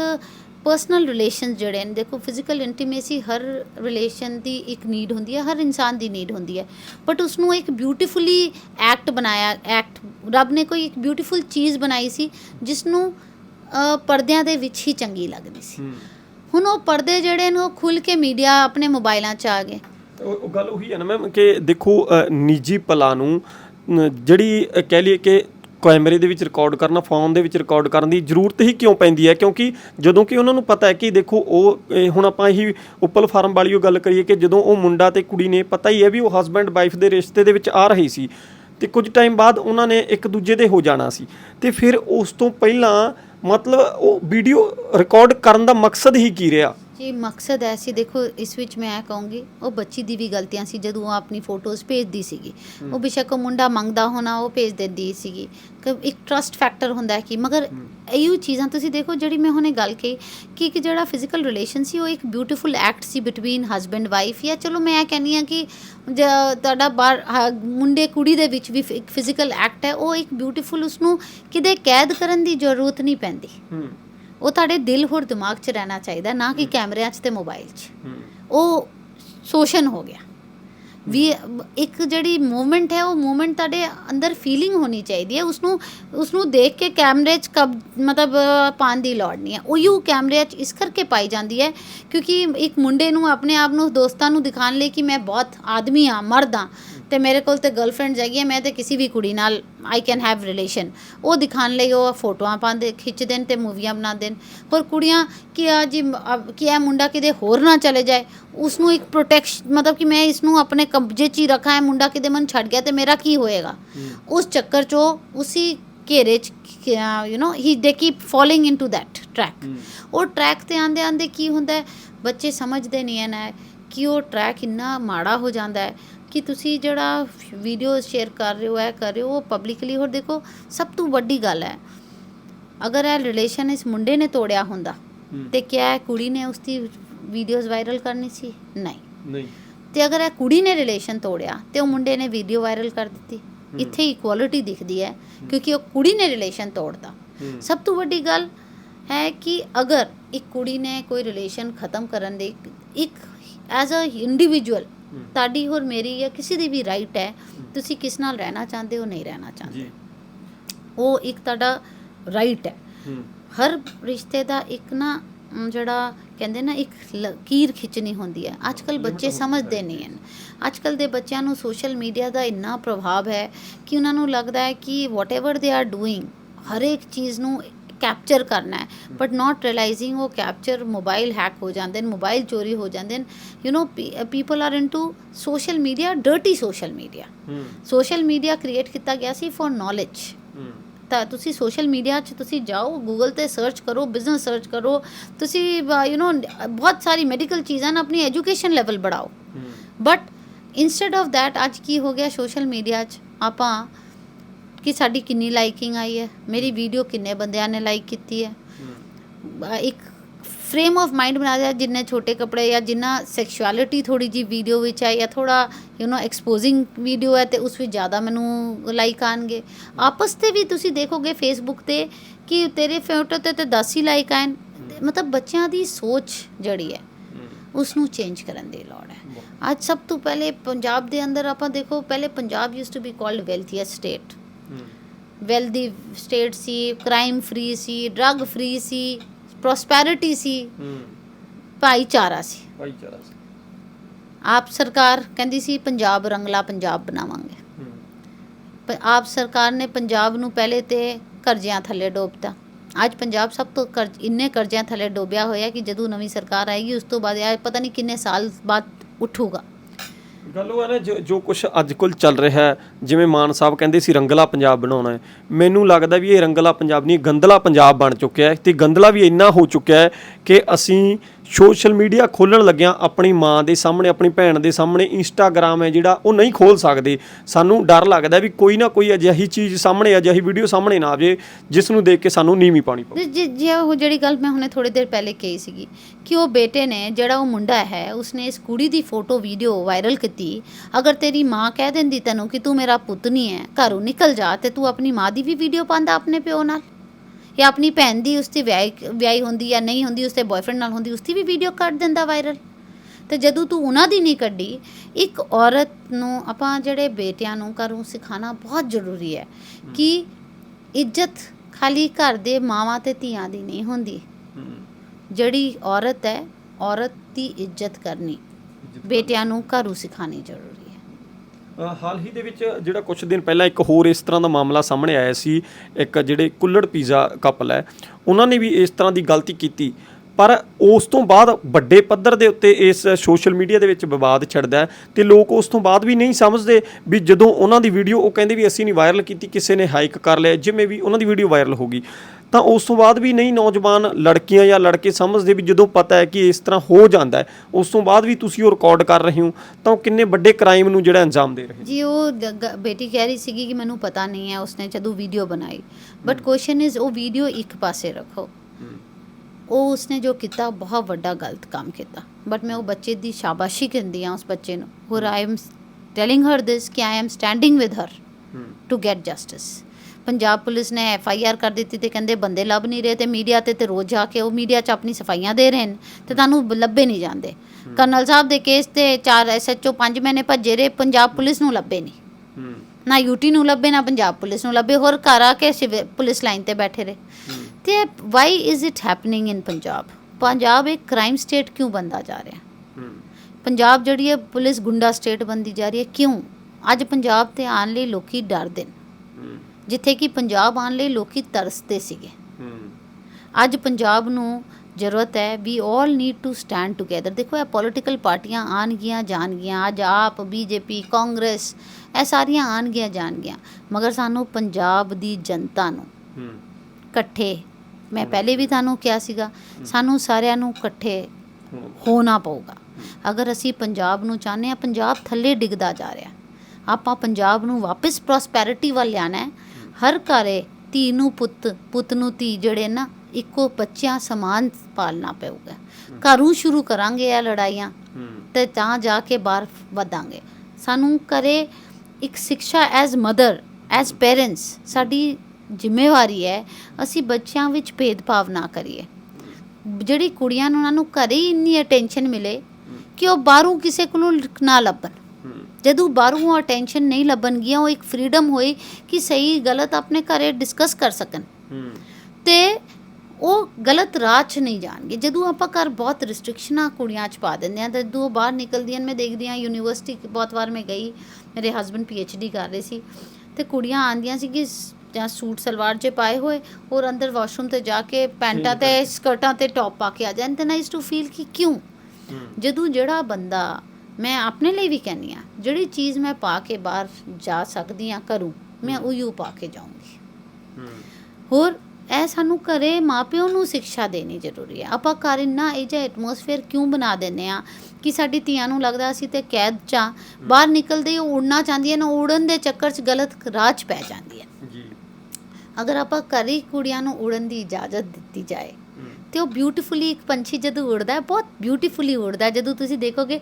ਪਰਸਨਲ ਰਿਲੇਸ਼ਨ ਜਿਹੜੇ ਨੇ ਦੇਖੋ ਫਿਜ਼ੀਕਲ ਇੰਟੀਮੇਸੀ ਹਰ ਰਿਲੇਸ਼ਨ ਦੀ ਇੱਕ ਨੀਡ ਹੁੰਦੀ ਹੈ ਹਰ ਇਨਸਾਨ ਦੀ ਨੀਡ ਹੁੰਦੀ ਹੈ। ਬਟ ਉਸ ਨੂੰ ਇੱਕ ਬਿਊਟੀਫੁਲੀ ਐਕਟ ਬਣਾਇਆ ਐਕਟ ਰੱਬ ਨੇ ਕੋਈ ਇੱਕ ਬਿਊਟੀਫੁਲ ਚੀਜ਼ ਬਣਾਈ ਸੀ ਜਿਸ ਨੂੰ ਪਰਦਿਆਂ ਦੇ ਵਿੱਚ ਹੀ ਚੰਗੀ ਲੱਗਦੀ ਸੀ। ਹੁਣ ਉਹ ਪਰਦੇ ਜਿਹੜੇ ਨੇ ਉਹ ਖੁੱਲ ਕੇ ਮੀਡੀਆ ਆਪਣੇ ਮੋਬਾਈਲਾਂ 'ਚ ਆ ਗਏ। ਉਹ ਗੱਲ ਉਹੀ ਹੈ ਨਾ ਮੈਮ ਕਿ ਦੇਖੋ ਨਿੱਜੀ ਪਲਾਂ ਨੂੰ ਜਿਹੜੀ ਕਹਿ ਲਈਏ ਕਿ ਕੈਮਰੇ ਦੇ ਵਿੱਚ ਰਿਕਾਰਡ ਕਰਨਾ ਫੋਨ ਦੇ ਵਿੱਚ ਰਿਕਾਰਡ ਕਰਨ ਦੀ ਜ਼ਰੂਰਤ ਹੀ ਕਿਉਂ ਪੈਂਦੀ ਹੈ? ਕਿਉਂਕਿ ਜਦੋਂ ਕਿ ਉਹਨਾਂ ਨੂੰ ਪਤਾ ਹੈ ਕਿ ਦੇਖੋ, ਉਹ, ਇਹ ਹੁਣ ਆਪਾਂ ਇਹੀ ਉੱਪਲ ਫਾਰਮ ਵਾਲੀ ਉਹ ਗੱਲ ਕਰੀਏ ਕਿ ਜਦੋਂ ਉਹ ਮੁੰਡਾ ਤੇ ਕੁੜੀ ਨੇ, ਪਤਾ ਹੀ ਹੈ ਵੀ ਉਹ ਹਸਬੈਂਡ ਵਾਈਫ ਦੇ ਰਿਸ਼ਤੇ ਦੇ ਵਿੱਚ ਆ ਰਹੀ ਸੀ ਤੇ ਕੁਝ ਟਾਈਮ ਬਾਅਦ ਉਹਨਾਂ ਨੇ ਇੱਕ ਦੂਜੇ ਦੇ ਹੋ ਜਾਣਾ ਸੀ। ਤੇ ਫਿਰ ਉਸ ਤੋਂ ਪਹਿਲਾਂ ਮਤਲਬ ਉਹ ਵੀਡੀਓ ਰਿਕਾਰਡ ਕਰਨ ਦਾ ਮਕਸਦ ਹੀ ਕੀ ਰਿਹਾ? ਜੀ ਮਕਸਦ ਹੈ ਸੀ ਦੇਖੋ ਇਸ ਵਿੱਚ ਮੈਂ ਇਹ ਕਹੂੰਗੀ ਉਹ ਬੱਚੀ ਦੀ ਵੀ ਗਲਤੀਆਂ ਸੀ ਜਦੋਂ ਉਹ ਆਪਣੀ ਫੋਟੋਜ਼ ਭੇਜਦੀ ਸੀਗੀ। ਉਹ ਬੇਸ਼ੱਕ ਉਹ ਮੁੰਡਾ ਮੰਗਦਾ ਹੋਣਾ ਉਹ ਭੇਜ ਦਿੰਦੀ ਸੀਗੀ। ਕਿ ਇੱਕ ਟਰਸਟ ਫੈਕਟਰ ਹੁੰਦਾ ਹੈ ਕਿ ਮਗਰ ਇਹੋ ਚੀਜ਼ਾਂ ਤੁਸੀਂ ਦੇਖੋ ਜਿਹੜੀ ਮੈਂ ਹੁਣੇ ਗੱਲ ਕਹੀ ਕਿ ਇੱਕ ਜਿਹੜਾ ਫਿਜ਼ੀਕਲ ਰਿਲੇਸ਼ਨ ਸੀ ਉਹ ਇੱਕ ਬਿਊਟੀਫੁਲ ਐਕਟ ਸੀ ਬਿਟਵੀਨ ਹਸਬੈਂਡ ਵਾਈਫ ਜਾਂ ਚਲੋ ਮੈਂ ਇਹ ਕਹਿੰਦੀ ਹਾਂ ਕਿ ਤੁਹਾਡਾ ਬਾਹਰ ਮੁੰਡੇ ਕੁੜੀ ਦੇ ਵਿੱਚ ਵੀ ਇੱਕ ਫਿਜ਼ੀਕਲ ਐਕਟ ਹੈ ਉਹ ਇੱਕ ਬਿਊਟੀਫੁਲ ਉਸਨੂੰ ਕਿਤੇ ਕੈਦ ਕਰਨ ਦੀ ਜ਼ਰੂਰਤ ਨਹੀਂ ਪੈਂਦੀ। ਉਹ ਤੁਹਾਡੇ ਦਿਲ ਹੋਰ ਦਿਮਾਗ 'ਚ ਰਹਿਣਾ ਚਾਹੀਦਾ ਨਾ ਕਿ ਕੈਮਰਿਆਂ 'ਚ ਤੇ ਮੋਬਾਈਲ 'ਚ। ਉਹ ਸ਼ੋਸ਼ਣ ਹੋ ਗਿਆ। ਵੀ ਇੱਕ ਜਿਹੜੀ ਮੂਵਮੈਂਟ ਹੈ ਉਹ ਮੂਵਮੈਂਟ ਤੁਹਾਡੇ ਅੰਦਰ ਫੀਲਿੰਗ ਹੋਣੀ ਚਾਹੀਦੀ ਹੈ। ਉਸ ਨੂੰ ਉਸ ਨੂੰ ਦੇਖ ਕੇ ਕੈਮਰੇ 'ਚ ਕਬ ਮਤਲਬ ਅ, ਪਾਉਣ ਦੀ ਲੋੜ ਨਹੀਂ ਹੈ। ਉਹ ਯੂ ਕੈਮਰੇ 'ਚ ਇਸ ਕਰਕੇ ਪਾਈ ਜਾਂਦੀ ਹੈ ਕਿਉਂਕਿ ਇੱਕ ਮੁੰਡੇ ਨੂੰ ਆਪਣੇ ਆਪ ਨੂੰ ਦੋਸਤਾਂ ਨੂੰ ਦਿਖਾਉਣ ਲਈ ਕਿ ਮੈਂ ਬਹੁਤ ਆਦਮੀ ਆ ਮਰਦ ਆ ਤੇ ਮੇਰੇ ਕੋਲ ਤੇ ਗਰਲਫ੍ਰੈਂਡ ਹੈਗੀ ਹੈ ਮੈਂ ਤੇ ਕਿਸੇ ਵੀ ਕੁੜੀ ਨਾਲ ਆਈ ਕੈਨ ਹੈਵ ਰਿਲੇਸ਼ਨ ਉਹ ਦਿਖਾਉਣ ਲਈ ਉਹ ਫੋਟੋਆਂ ਪਾਉਂਦੇ ਖਿੱਚਦੇ ਨੇ ਤੇ ਮੂਵੀਆਂ ਬਣਾਉਂਦੇ ਨੇ। ਹੋਰ ਕੁੜੀਆਂ ਕਿ ਆ ਜੀ ਕਿ ਇਹ ਮੁੰਡਾ ਕਿਤੇ ਹੋਰ ਨਾ ਚਲੇ ਜਾਏ ਉਸ ਨੂੰ ਇੱਕ ਪ੍ਰੋਟੈਕਸ਼ਨ ਮਤਲਬ ਕਿ ਮੈਂ ਇਸ ਨੂੰ ਆਪਣੇ ਕਬਜ਼ੇ 'ਚ ਹੀ ਰੱਖਾਂ ਇਹ ਮੁੰਡਾ ਕਿਤੇ ਮਨ ਛੱਡ ਗਿਆ ਤੇ ਮੇਰਾ ਕੀ ਹੋਏਗਾ? ਉਸ ਚੱਕਰ 'ਚ ਉਸੀ ਘੇਰੇ 'ਚ you know he they keep following into that track ਉਹ ਟਰੈਕ ਤੇ ਆਂਦੇ ਆਂਦੇ ਕੀ ਹੁੰਦਾ ਹੈ? ਬੱਚੇ ਸਮਝਦੇ ਨਹੀਂ ਹਨ ਇਹ ਕਿ ਉਹ ਟਰੈਕ ਇੰਨਾ ਮਾੜਾ ਹੋ ਜਾਂਦਾ ਹੈ। ਕਿ ਤੁਸੀਂ ਜਿਹੜਾ ਵੀਡੀਓ ਸ਼ੇਅਰ ਕਰ ਰਹੇ ਹੋ ਇਹ ਕਰ ਰਹੇ ਹੋ ਉਹ ਪਬਲਿਕਲੀ ਹੋਰ ਦੇਖੋ ਸਭ ਤੋਂ ਵੱਡੀ ਗੱਲ ਹੈ ਅਗਰ ਇਹ ਰਿਲੇਸ਼ਨ ਇਸ ਮੁੰਡੇ ਨੇ ਤੋੜਿਆ ਹੁੰਦਾ ਤੇ ਕਿਆ ਇਹ ਕੁੜੀ ਨੇ ਉਸ ਦੀ ਵੀਡੀਓਜ਼ ਵਾਇਰਲ ਕਰਨੀ ਸੀ? ਨਹੀਂ। ਨਹੀਂ। ਤੇ ਅਗਰ ਇਹ ਕੁੜੀ ਨੇ ਰਿਲੇਸ਼ਨ ਤੋੜਿਆ ਤੇ ਉਹ ਮੁੰਡੇ ਨੇ ਵੀਡੀਓ ਵਾਇਰਲ ਕਰ ਦਿੱਤੀ ਇੱਥੇ ਇਕੁਐਲਿਟੀ ਦਿਖਦੀ ਹੈ ਕਿਉਂਕਿ ਉਹ ਕੁੜੀ ਨੇ ਰਿਲੇਸ਼ਨ ਤੋੜਤਾ। ਹੂੰ। ਸਭ ਤੋਂ ਵੱਡੀ ਗੱਲ ਹੈ ਕਿ ਅਗਰ ਇੱਕ ਕੁੜੀ ਨੇ ਕੋਈ ਰਿਲੇਸ਼ਨ ਖਤਮ ਕਰਨ ਦੇ ਇੱਕ ਐਜ਼ ਅ ਇੰਡੀਵਿਜੂਅਲ। ਤੁਹਾਡੀ ਹੋਰ ਮੇਰੀ ਜਾਂ ਕਿਸੇ ਦੀ ਵੀ ਰਾਈਟ ਹੈ ਤੁਸੀਂ ਕਿਸ ਨਾਲ ਰਹਿਣਾ ਚਾਹੁੰਦੇ ਹੋ ਨਹੀਂ ਰਹਿਣਾ ਚਾਹੁੰਦੇ ਉਹ ਇੱਕ ਤੁਹਾਡਾ ਰਾਈਟ ਹੈ। ਹਰ ਰਿਸ਼ਤੇ ਦਾ ਇੱਕ ਨਾ ਜਿਹੜਾ ਕਹਿੰਦੇ ਨਾ ਇੱਕ ਲਕੀਰ ਖਿੱਚਣੀ ਹੁੰਦੀ ਹੈ। ਅੱਜ ਕੱਲ ਬੱਚੇ ਸਮਝਦੇ ਨਹੀਂ ਹਨ। ਅੱਜ ਕੱਲ ਦੇ ਬੱਚਿਆਂ ਨੂੰ ਸੋਸ਼ਲ ਮੀਡੀਆ ਦਾ ਇੰਨਾ ਪ੍ਰਭਾਵ ਹੈ ਕਿ ਉਹਨਾਂ ਨੂੰ ਲੱਗਦਾ ਹੈ ਕਿ ਵਾਟਐਵਰ ਦੇ ਆਰ ਡੂਇੰਗ ਹਰ ਇੱਕ ਚੀਜ਼ ਨੂੰ ਕੈਪਚਰ ਕਰਨਾ ਹੈ ਬਟ ਨਾਟ ਰਿਅਲਾਈਜ਼ਿੰਗ ਉਹ ਕੈਪਚਰ ਮੋਬਾਈਲ ਹੈਕ ਹੋ ਜਾਂਦੇ ਨੇ ਮੋਬਾਈਲ ਚੋਰੀ ਹੋ ਜਾਂਦੇ ਨੇ। You know people are into social media dirty social media social media create ਕੀਤਾ ਗਿਆ ਸੀ ਫॉर ਨੋਲੇਜ ਤਾਂ ਤੁਸੀਂ ਸੋਸ਼ਲ ਮੀਡੀਆ 'ਚ ਤੁਸੀਂ ਜਾਓ ਗੂਗਲ ਤੇ ਸਰਚ ਕਰੋ ਬਿਜ਼ਨਸ ਸਰਚ ਕਰੋ ਤੁਸੀਂ ਯੂ نو ਬਹੁਤ ਸਾਰੀ ਮੈਡੀਕਲ ਚੀਜ਼ਾਂ ਨਾਲ ਆਪਣੀ ਐਜੂਕੇਸ਼ਨ ਲੈਵਲ ਬੜਾਓ। ਬਟ ਇਨਸਟੈਡ ਆਫ ਦੈਟ ਅੱਜ ਕੀ ਹੋ ਗਿਆ ਸੋਸ਼ਲ ਮੀਡੀਆ 'ਚ? ਆਪਾਂ ਕਿ ਸਾਡੀ ਕਿੰਨੀ ਲਾਈਕਿੰਗ ਆਈ ਹੈ ਮੇਰੀ ਵੀਡੀਓ ਕਿੰਨੇ ਬੰਦਿਆਂ ਨੇ ਲਾਈਕ ਕੀਤੀ ਹੈ। ਇੱਕ ਫਰੇਮ ਆਫ ਮਾਈਂਡ ਬਣਾ ਦਿਆ ਜਿੰਨੇ ਛੋਟੇ ਕੱਪੜੇ ਜਾਂ ਜਿੰਨਾ ਸੈਕਸ਼ੁਅਲਿਟੀ ਥੋੜੀ ਜੀ ਵੀਡੀਓ ਵਿੱਚ ਹੈ ਜਾਂ ਥੋੜਾ ਯੂ نو ਐਕਸਪੋਜ਼ਿੰਗ ਵੀਡੀਓ ਹੈ ਤੇ ਉਸ ਵਿੱਚ ਜ਼ਿਆਦਾ ਮੈਨੂੰ ਲਾਈਕ ਆਣਗੇ ਆਪਸ ਤੇ ਵੀ ਤੁਸੀਂ ਦੇਖੋਗੇ ਫੇਸਬੁੱਕ ਤੇ ਕਿ ਤੇਰੇ ਫੋਟੋ ਤੇ ਤੇ 10 ਹੀ ਲਾਈਕ ਆਣ ਮਤਲਬ ਬੱਚਿਆਂ ਦੀ ਸੋਚ ਜਿਹੜੀ ਹੈ ਉਸ ਨੂੰ ਚੇਂਜ ਕਰਨ ਦੀ ਲੋੜ ਹੈ। ਅੱਜ ਸਭ ਤੋਂ ਪਹਿਲੇ ਪੰਜਾਬ ਦੇ ਅੰਦਰ ਆਪਾਂ ਦੇਖੋ ਪਹਿਲੇ Punjab used to be called wealthier state wealthy state C crime free ਸੀ ਡਰੱਗ ਫ੍ਰੀ ਸੀ ਪ੍ਰੋਸਪੈਰਿਟੀ ਸੀ ਭਾਈਚਾਰਾ ਸੀ। ਭਾਈਚਾਰਾ ਸੀ। ਆਪ ਸਰਕਾਰ ਕਹਿੰਦੀ ਸੀ ਪੰਜਾਬ ਰੰਗਲਾ ਪੰਜਾਬ ਬਣਾਵਾਂਗੇ। ਆਪ ਸਰਕਾਰ ਨੇ ਪੰਜਾਬ ਨੂੰ ਪਹਿਲੇ ਤੇ ਕਰਜ਼ਿਆਂ ਥੱਲੇ ਡੋਬਤਾ। ਅੱਜ ਪੰਜਾਬ ਸਭ ਤੋਂ ਕਰਜ਼ ਇੰਨੇ ਕਰਜ਼ਿਆਂ ਥੱਲੇ ਡੋਬਿਆ ਹੋਇਆ ਕਿ ਜਦੋਂ ਨਵੀਂ ਸਰਕਾਰ ਆਏਗੀ ਉਸ ਤੋਂ ਬਾਅਦ ਇਹ ਪਤਾ ਨਹੀਂ ਕਿੰਨੇ ਸਾਲ ਬਾਅਦ ਉੱਠੂਗਾ। ਗੱਲ ਉਹ ਹੈ ਨਾ, ਜੋ ਜੋ ਕੁਝ ਅੱਜ ਕੱਲ ਚੱਲ ਰਿਹਾ ਹੈ, ਜਿਵੇਂ ਮਾਨ ਸਾਹਿਬ ਕਹਿੰਦੇ ਸੀ ਰੰਗਲਾ ਪੰਜਾਬ ਬਣਾਉਣਾ ਹੈ, ਮੈਨੂੰ ਲੱਗਦਾ ਵੀ ਇਹ ਰੰਗਲਾ ਪੰਜਾਬ ਨਹੀਂ ਗੰਦਲਾ ਪੰਜਾਬ ਬਣ ਚੁੱਕਿਆ ਹੈ ਤੇ ਗੰਦਲਾ ਵੀ ਇੰਨਾ ਹੋ ਚੁੱਕਿਆ ਹੈ ਕਿ ਅਸੀਂ ਸੋਸ਼ਲ ਮੀਡੀਆ ਖੋਲਣ ਲੱਗਿਆਂ ਆਪਣੀ ਮਾਂ ਦੇ ਸਾਹਮਣੇ, ਆਪਣੀ ਭੈਣ ਦੇ ਸਾਹਮਣੇ ਇੰਸਟਾਗ੍ਰam ਹੈ ਜਿਹੜਾ ਉਹ ਨਹੀਂ ਖੋਲ ਸਕਦੇ। ਸਾਨੂੰ ਡਰ ਲੱਗਦਾ ਵੀ ਕੋਈ ਨਾ ਕੋਈ ਅਜਿਹੀ ਚੀਜ਼ ਸਾਹਮਣੇ, ਅਜਿਹੀ ਵੀਡੀਓ ਸਾਹਮਣੇ ਨਾ ਆਵੇ ਜਿਸ ਨੂੰ ਦੇਖ ਕੇ ਸਾਨੂੰ ਨੀਵੀਂ ਪਾਣੀ ਪਵੇ। ਜੇ ਜੇ ਉਹ ਜਿਹੜੀ ਗੱਲ ਮੈਂ ਹੁਣੇ ਥੋੜੀ ਦੇਰ ਪਹਿਲੇ ਕਹੀ ਸੀਗੀ ਕਿ ਉਹ ਬੇਟੇ ਨੇ ਜਿਹੜਾ ਉਹ ਮੁੰਡਾ ਹੈ, ਉਸਨੇ ਇਸ ਕੁੜੀ ਦੀ ਫੋਟੋ ਵੀਡੀਓ ਵਾਇਰਲ ਕੀਤੀ। ਅਗਰ ਤੇਰੀ ਮਾਂ ਕਹਿ ਦਿੰਦੀ ਤੈਨੂੰ ਕਿ ਤੂੰ ਮੇਰਾ ਪੁੱਤ ਨਹੀਂ ਹੈ, ਘਰੋਂ ਨਿਕਲ ਜਾ ਤੇ ਤੂੰ ਆਪਣੀ ਮਾਂ ਦੀ ਵੀ ਵੀਡੀਓ ਪਾਉਂਦਾ ਆਪਣੇ ਪਿਓ ਨਾਲ। ਜਾਂ ਆਪਣੀ ਭੈਣ ਦੀ ਉਸਦੀ ਵਿਆਹੀ ਵਿਆਹੀ ਹੁੰਦੀ ਜਾਂ ਨਹੀਂ ਹੁੰਦੀ ਉਸਦੇ ਬॉयਫ੍ਰੈਂਡ ਨਾਲ ਹੁੰਦੀ ਉਸਦੀ ਵੀ ਵੀਡੀਓ ਕੱਢ ਦਿੰਦਾ ਵਾਇਰਲ ਤੇ ਜਦੋਂ ਤੂੰ ਉਹਨਾਂ ਦੀ ਨਹੀਂ ਕੱਢੀ ਇੱਕ ਔਰਤ ਨੂੰ ਆਪਾਂ ਜਿਹੜੇ ਬੇਟਿਆਂ ਨੂੰ ਘਰੋਂ ਸਿਖਾਉਣਾ ਬਹੁਤ ਜ਼ਰੂਰੀ ਹੈ ਕਿ ਇੱਜ਼ਤ ਖਾਲੀ ਘਰ ਦੇ ਮਾਵਾਂ ਤੇ ਧੀਆਂ ਦੀ ਨਹੀਂ ਹੁੰਦੀ। ਜਿਹੜੀ ਔਰਤ ਹੈ ਔਰਤ ਦੀ ਇੱਜ਼ਤ ਕਰਨੀ ਬੇਟਿਆਂ ਨੂੰ ਘਰੋਂ ਸਿਖਾਣੀ ਜ਼ਰੂਰੀ ਹਾਲ ਹੀ ਦੇ ਵਿੱਚ ਜਿਹੜਾ ਕੁਝ ਦਿਨ ਪਹਿਲਾਂ ਇੱਕ ਹੋਰ ਇਸ ਤਰ੍ਹਾਂ ਦਾ ਮਾਮਲਾ ਸਾਹਮਣੇ ਆਇਆ ਸੀ, ਇੱਕ ਜਿਹੜੇ ਕੁੱਲੜ ਪੀਜ਼ਾ ਕਪਲ ਹੈ, ਉਹਨਾਂ ਨੇ ਵੀ ਇਸ ਤਰ੍ਹਾਂ ਦੀ ਗਲਤੀ ਕੀਤੀ। ਪਰ ਉਸ ਤੋਂ ਬਾਅਦ ਵੱਡੇ ਪੱਧਰ ਦੇ ਉੱਤੇ ਇਸ ਸੋਸ਼ਲ ਮੀਡੀਆ ਦੇ ਵਿੱਚ ਵਿਵਾਦ ਛਿੜਦਾ ਹੈ ਤੇ ਲੋਕ ਉਸ ਤੋਂ ਬਾਅਦ ਵੀ ਨਹੀਂ ਸਮਝਦੇ ਵੀ ਜਦੋਂ ਉਹਨਾਂ ਦੀ ਵੀਡੀਓ ਉਹ ਕਹਿੰਦੇ ਵੀ ਅਸੀਂ ਨਹੀਂ ਵਾਇਰਲ ਕੀਤੀ, ਕਿਸੇ ਨੇ ਹਾਈਕ ਕਰ ਲਿਆ, ਜਿਵੇਂ ਵੀ ਉਹਨਾਂ ਦੀ ਵੀਡੀਓ ਵਾਇਰਲ ਹੋ ਗਈ। ਤਾਂ ਉਸ ਤੋਂ ਬਾਅਦ ਵੀ ਨਹੀਂ ਨੌਜਵਾਨ ਲੜਕੀਆਂ ਜਾਂ ਲੜਕੇ ਸਮਝਦੇ ਵੀ ਜਦੋਂ ਪਤਾ ਹੈ ਕਿ ਇਸ ਤਰ੍ਹਾਂ ਹੋ ਜਾਂਦਾ ਹੈ ਉਸ ਤੋਂ ਬਾਅਦ ਵੀ ਤੁਸੀਂ ਉਹ ਰਿਕਾਰਡ ਕਰ ਰਹੇ ਹੋ ਤਾਂ ਉਹ ਕਿੰਨੇ ਵੱਡੇ ਕ੍ਰਾਈਮ ਨੂੰ ਜਿਹੜਾ ਅੰਜਾਮ ਦੇ ਰਹੇ ਜੀ ਉਹ ਗ- ਬੇਟੀ ਕਹਿ ਰਹੀ ਸੀਗੀ ਕਿ ਮੈਨੂੰ ਪਤਾ ਨਹੀਂ ਹੈ ਉਸਨੇ ਜਦੋਂ ਵੀਡੀਓ ਬਣਾਈ। ਬਟ ਕੁਐਸਚਨ ਇਜ਼ ਉਹ ਵੀਡੀਓ ਇੱਕ ਪਾਸੇ ਰੱਖੋ। ਉਹ ਉਸਨੇ ਜੋ ਕੀਤਾ ਬਹੁਤ ਵੱਡਾ ਗਲਤ ਕੰਮ ਕੀਤਾ। ਬਟ ਮੈਂ ਉਹ ਬੱਚੇ ਦੀ ਸ਼ਾਬਾਸ਼ੀ ਕਹਿੰਦੀ ਆ ਉਸ ਬੱਚੇ ਨੂੰ ਹੋਰ I am telling her this ਕਿ I am standing with her to get justice Punjab police ਨੇ ਐਫ ਆਈ ਆਰ ਕਰ ਦਿੱਤੀ ਤੇ ਕਹਿੰਦੇ ਬੰਦੇ ਲੱਭ ਨਹੀਂ ਰਹੇ ਤੇ ਮੀਡੀਆ ਤੇ ਤੇ ਰੋਜ਼ ਜਾ ਕੇ ਉਹ ਮੀਡੀਆ 'ਚ ਆਪਣੀ ਸਫਾਈਆਂ ਦੇ ਰਹੇ ਨੇ ਤੇ ਤੁਹਾਨੂੰ ਲੱਭੇ ਨਹੀਂ ਜਾਂਦੇ। ਕਰਨਲ ਸਾਹਿਬ ਦੇ ਕੇਸ ਤੇ ਚਾਰ ਐਸ ਐਚ ਓ 5 ਮਹੀਨੇ ਭੱਜੇ ਰਹੇ ਪੰਜਾਬ ਪੁਲਿਸ ਨੂੰ ਲੱਭੇ ਨਹੀਂ। ਨਾ ਯੂਟੀ ਨੂੰ ਲੱਭੇ ਨਾ ਪੰਜਾਬ ਪੁਲਿਸ ਨੂੰ ਲੱਭੇ ਹੋਰ ਘਰ ਆ ਕੇ ਪੁਲਿਸ ਲਾਈਨ ਤੇ ਬੈਠੇ ਰਹੇ। ਤੇ why is it happening in Punjab? Punjab ਇੱਕ ਕ੍ਰਾਈਮ ਸਟੇਟ ਕਿਉਂ ਬੰਦਾ ਜਾ ਰਿਹਾ? ਪੰਜਾਬ ਜਿਹੜੀ ਹੈ ਪੁਲਿਸ ਗੁੰਡਾ ਸਟੇਟ ਬੰਦੀ ਜਾ ਰਹੀ ਹੈ। ਕਿਉਂ? ਅੱਜ ਪੰਜਾਬ ਤੇ ਆਉਣ ਲਈ ਲੋਕੀ ਡਰਦੇ ਨੇ। ਜਿੱਥੇ ਕਿ ਪੰਜਾਬ ਆਉਣ ਲਈ ਲੋਕੀ ਤਰਸਦੇ ਸੀਗੇ। ਅੱਜ ਪੰਜਾਬ ਨੂੰ ਜ਼ਰੂਰਤ ਹੈ we all need to stand together ਦੇਖੋ, ਇਹ ਪੋਲੀਟੀਕਲ ਪਾਰਟੀਆਂ ਆਣਗੀਆਂ ਜਾਣਗੀਆਂ। ਅੱਜ ਆਪ ਬੀਜੇਪੀ ਕਾਂਗਰਸ, ਇਹ ਸਾਰੀਆਂ ਆਣਗੀਆਂ ਜਾਣਗੀਆਂ। ਮਗਰ ਸਾਨੂੰ ਪੰਜਾਬ ਦੀ ਜਨਤਾ ਨੂੰ ਇਕੱਠੇ, ਮੈਂ ਪਹਿਲੇ ਵੀ ਤੁਹਾਨੂੰ ਕਿਹਾ ਸੀਗਾ, ਸਾਨੂੰ ਸਾਰਿਆਂ ਨੂੰ ਇਕੱਠੇ ਹੋਣਾ ਪਊਗਾ। ਅਗਰ ਅਸੀਂ ਪੰਜਾਬ ਨੂੰ ਚਾਹੁੰਦੇ ਹਾਂ, ਪੰਜਾਬ ਥੱਲੇ ਡਿੱਗਦਾ ਜਾ ਰਿਹਾ। ਆਪਾਂ ਪੰਜਾਬ ਨੂੰ ਵਾਪਸ ਪ੍ਰੋਸਪੈਰਿਟੀ ਵੱਲ ਲਿਆਣਾ ਹੈ। ਹਰ ਘਰੇ ਧੀ ਨੂੰ ਪੁੱਤ ਪੁੱਤ ਨੂੰ ਧੀ ਜਿਹੜੇ ਨਾ, ਇੱਕੋ ਬੱਚਿਆਂ ਸਮਾਨ ਪਾਲਣਾ ਪਊਗਾ। ਘਰੋਂ ਸ਼ੁਰੂ ਕਰਾਂਗੇ ਇਹ ਲੜਾਈਆਂ ਤੇ ਤਾਂ ਜਾ ਕੇ ਬਾਹਰ ਵਧਾਂਗੇ। ਸਾਨੂੰ ਕਰੇ ਇੱਕ ਸਿੱਖਿਆ ਐਜ਼ ਮਦਰ ਐਜ਼ ਪੇਰੈਂਟਸ ਸਾਡੀ ਜ਼ਿੰਮੇਵਾਰੀ ਹੈ, ਅਸੀਂ ਬੱਚਿਆਂ ਵਿੱਚ ਭੇਦਭਾਵ ਨਾ ਕਰੀਏ। ਜਿਹੜੀ ਕੁੜੀਆਂ ਨੂੰ ਉਹਨਾਂ ਨੂੰ ਘਰੇ ਹੀ ਇੰਨੀ ਅਟੈਂਸ਼ਨ ਮਿਲੇ ਕਿ ਉਹ ਬਾਹਰੋਂ ਕਿਸੇ ਕੋਲੋਂ ਨਾ ਲੱਭਣ। ਜਦੋਂ ਬਾਹਰੋਂ ਅਟੈਂਸ਼ਨ ਨਹੀਂ ਲੱਭਣਗੀਆਂ ਉਹ ਇੱਕ ਫਰੀडम ਹੋਈ ਕਿ ਸਹੀ ਗਲਤ ਆਪਣੇ ਘਰੇ ਡਿਸਕਸ ਕਰ ਸਕਣ। ਤੇ ਉਹ ਗਲਤ ਰਾਹ 'ਚ ਨਹੀਂ ਜਾਣਗੇ। ਜਦੋਂ ਆਪਾਂ ਘਰ ਬਹੁਤ ਰਿਸਟ੍ਰਿਕਸ਼ਨਾਂ ਕੁੜੀਆਂ 'ਚ ਪਾ ਦਿੰਦੇ ਆ ਤਾਂ ਉਹ ਬਾਹਰ ਨਿਕਲਦੀਆਂ ਮੈਂ ਦੇਖਦੀ ਆ ਯੂਨੀਵਰਸਿਟੀ ਬਹੁਤ ਵਾਰ ਮੈਂ ਗਈ ਮੇਰੇ ਹਸਬੰਡ ਡੀ ਕਰ ਰਹੇ ਸੀ ਤੇ ਕੁੜੀਆਂ ਆਂਦੀਆਂ ਸੀ ਕਿ ਜਾਂ ਸੂਟ ਸਲਵਾਰ 'ਚ ਪਾਏ ਹੋਏ ਔਰ ਅੰਦਰ ਵਾਸ਼ਰੂਮ ਤੇ ਜਾ ਕੇ ਪੈਂਟਾਂ ਤੇ ਸਕਰਟਾਂ ਤੇ ਟੌਪ ਪਾ ਕੇ ਆ ਜਾਣ ਤੇ ਨਾਈਸ ਟੂ ਫੀਲ ਕਿ ਕਿਉਂ? ਜਦੋਂ ਜਿਹੜਾ ਬੰਦਾ ਮੈਂ ਆਪਣੇ ਲਈ ਵੀ ਕਹਿੰਨੀ ਆ ਜਿਹੜੀ ਚੀਜ਼ ਮੈਂ ਪਾ ਕੇ ਬਾਹਰ ਜਾ ਸਕਦੀ ਆ ਕਰੂੰ ਮੈਂ ਉਹੀਓ ਪਾ ਕੇ ਜਾਊਂਗੀ। ਹੋਰ ਇਹ ਸਾਨੂੰ ਘਰੇ ਮਾਪਿਓ ਨੂੰ ਸਿੱਖਿਆ ਦੇਣੀ ਜ਼ਰੂਰੀ ਹੈ। ਆਪਾਂ ਘਰ ਇੰਨਾ ਇਹ ਜਿਹਾ ਐਟਮੋਸਫੇਅਰ ਕਿਉਂ ਬਣਾ ਦਿੰਨੇ ਆ ਕਿ ਸਾਡੀ ਧੀਆਂ ਨੂੰ ਲੱਗਦਾ ਅਸੀਂ ਤੇ ਕੈਦ ਚ ਬਾਹਰ ਨਿਕਲਦੇ ਹੀ ਉਹ ਉੜਨਾ ਚਾਹੁੰਦੀਆਂ ਨੇ ਉੜਨ ਦੇ ਚੱਕਰ 'ਚ ਗਲਤ ਰਾਹ 'ਚ ਪੈ ਜਾਂਦੀਆਂ ਜੀ। ਅਗਰ ਆਪਾਂ ਘਰੇ ਕੁੜੀਆਂ ਨੂੰ ਉੜਨ ਦੀ ਇਜਾਜ਼ਤ ਦਿੱਤੀ ਜਾਏ ਤੇ ਉਹ ਬਿਊਟੀਫੁਲੀ ਇੱਕ ਪੰਛੀ ਜਦੋਂ ਉੜਦਾ ਹੈ ਬਹੁਤ ਬਿਊਟੀਫੁਲੀ ਉੜਦਾ ਹੈ। ਜਦੋਂ ਤੁਸੀਂ ਦੇਖੋਗੇ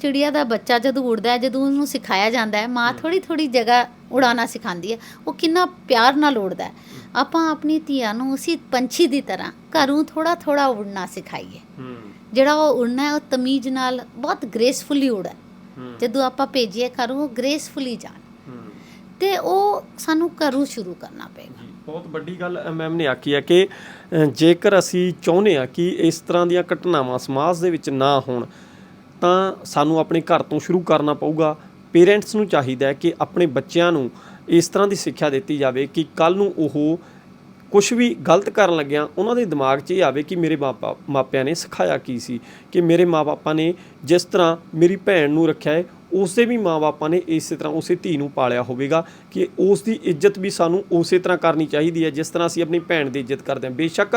ਚਿੜੀਆ ਦਾ ਬੱਚਾ ਜਦੋਂ ਉੜਦਾ ਹੈ ਜਦੋਂ ਉਹਨੂੰ ਸਿਖਾਇਆ ਜਾਂਦਾ ਹੈ ਮਾਂ ਥੋੜੀ ਥੋੜੀ ਜਗ੍ਹਾ ਉਡਾਉਣਾ ਸਿਖਾਉਂਦੀ ਹੈ। ਉਹ ਕਿੰਨਾ ਪਿਆਰ ਨਾਲ ਉੜਦਾ ਹੈ। ਆਪਾਂ ਆਪਣੀ ਧੀਆਂ ਨੂੰ ਉਸੇ ਪੰਛੀ ਦੀ ਤਰ੍ਹਾਂ ਘਰੋਂ ਥੋੜਾ ਥੋੜਾ ਉੜਨਾ ਸਿਖਾਈਏ। ਜਿਹੜਾ ਉਹ ਉੜਨਾ ਹੈ ਉਹ ਤਮੀਜ਼ ਨਾਲ ਬਹੁਤ ਗ੍ਰੇਸਫੁਲੀ ਉੜੇ ਜਦੋਂ ਆਪਾਂ ਭੇਜੀਏ ਘਰੋਂ ਗ੍ਰੇਸਫੁਲੀ ਜਾਣ। ਤੇ ਉਹ ਸਾਨੂੰ ਘਰੋਂ ਸ਼ੁਰੂ ਕਰਨਾ ਪਏਗਾ। ਬਹੁਤ ਵੱਡੀ ਗੱਲ ਮੈਮ ਨੇ ਆਖੀ ਹੈ ਕਿ ਜੇਕਰ ਅਸੀਂ ਚਾਹੁੰਦੇ ਆ ਕਿ ਇਸ ਤਰ੍ਹਾਂ ਦੀਆਂ ਘਟਨਾਵਾਂ ਸਮਾਜ ਦੇ ਵਿੱਚ ਨਾ ਹੋਣ, ਤਾਂ ਸਾਨੂੰ ਆਪਣੇ ਘਰ ਤੋਂ ਸ਼ੁਰੂ ਕਰਨਾ ਪਊਗਾ। ਪੇਰੈਂਟਸ ਨੂੰ ਚਾਹੀਦਾ ਹੈ ਕਿ ਆਪਣੇ ਬੱਚਿਆਂ ਨੂੰ ਇਸ ਤਰ੍ਹਾਂ ਦੀ ਸਿੱਖਿਆ ਦਿੱਤੀ ਜਾਵੇ ਕਿ ਕੱਲ ਨੂੰ ਉਹ ਕੁਝ ਵੀ ਗਲਤ ਕਰਨ ਲੱਗਿਆ, ਉਹਨਾਂ ਦੇ ਦਿਮਾਗ 'ਚ ਇਹ ਆਵੇ ਕਿ ਮੇਰੇ ਮਾਪਾ, ਮਾਪਿਆਂ ਨੇ ਸਿਖਾਇਆ ਕੀ ਸੀ, ਕਿ ਮੇਰੇ ਮਾਪੇ ਨੇ ਜਿਸ ਤਰ੍ਹਾਂ ਮੇਰੀ ਭੈਣ ਨੂੰ ਰੱਖਿਆ ਹੈ ਉਸੇ ਵੀ ਮਾਪੇ ਨੇ ਇਸੇ ਤਰ੍ਹਾਂ ਉਸੇ ਧੀ ਨੂੰ ਪਾਲਿਆ ਹੋਵੇਗਾ ਕਿ ਉਸ ਦੀ ਇੱਜ਼ਤ ਵੀ ਸਾਨੂੰ ਉਸੇ ਤਰ੍ਹਾਂ ਕਰਨੀ ਚਾਹੀਦੀ ਹੈ, ਜਿਸ ਤਰ੍ਹਾਂ ਅਸੀਂ ਆਪਣੀ ਭੈਣ ਦੀ ਇੱਜ਼ਤ ਕਰਦੇ ਹਾਂ। ਬੇਸ਼ੱਕ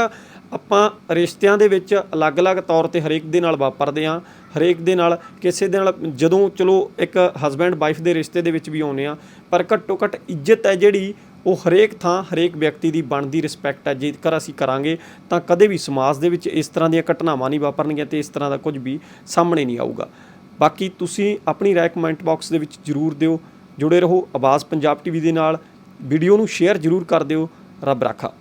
ਆਪਾਂ ਰਿਸ਼ਤਿਆਂ ਦੇ ਵਿੱਚ ਅਲੱਗ-ਅਲੱਗ ਤੌਰ ਤੇ ਹਰੇਕ ਦੇ ਨਾਲ ਵਾਪਰਦੇ ਹਾਂ, ਹਰੇਕ ਦੇ ਨਾਲ ਕਿਸੇ ਦੇ ਨਾਲ ਜਦੋਂ ਚਲੋ ਇੱਕ ਹਸਬੈਂਡ ਵਾਈਫ ਦੇ ਰਿਸ਼ਤੇ ਦੇ ਵਿੱਚ ਵੀ ਆਉਂਦੇ ਆ ਪਰ ਘੱਟੋ ਘੱਟ ਇੱਜ਼ਤ ਹੈ ਜਿਹੜੀ ਉਹ ਹਰੇਕ ਥਾਂ ਹਰੇਕ ਵਿਅਕਤੀ ਦੀ ਬਣਦੀ ਰਿਸਪੈਕਟ ਹੈ। ਜੇਕਰ ਅਸੀਂ ਕਰਾਂਗੇ ਤਾਂ ਕਦੇ ਵੀ ਸਮਾਜ ਦੇ ਵਿੱਚ ਇਸ ਤਰ੍ਹਾਂ ਦੀਆਂ ਘਟਨਾਵਾਂ ਨਹੀਂ ਵਾਪਰਨਗੀਆਂ ਤੇ ਇਸ ਤਰ੍ਹਾਂ ਦਾ ਕੁਝ ਵੀ ਸਾਹਮਣੇ ਨਹੀਂ ਆਊਗਾ। ਬਾਕੀ ਤੁਸੀਂ ਆਪਣੀ ਰਾਏ ਕਮੈਂਟ ਬਾਕਸ ਦੇ ਵਿੱਚ ਜਰੂਰ ਦਿਓ। ਜੁੜੇ ਰਹੋ ਆਵਾਜ਼ ਪੰਜਾਬ ਟੀਵੀ ਦੇ ਨਾਲ। ਵੀਡੀਓ ਨੂੰ ਸ਼ੇਅਰ ਜਰੂਰ ਕਰ ਦਿਓ। ਰੱਬ ਰਾਖਾ।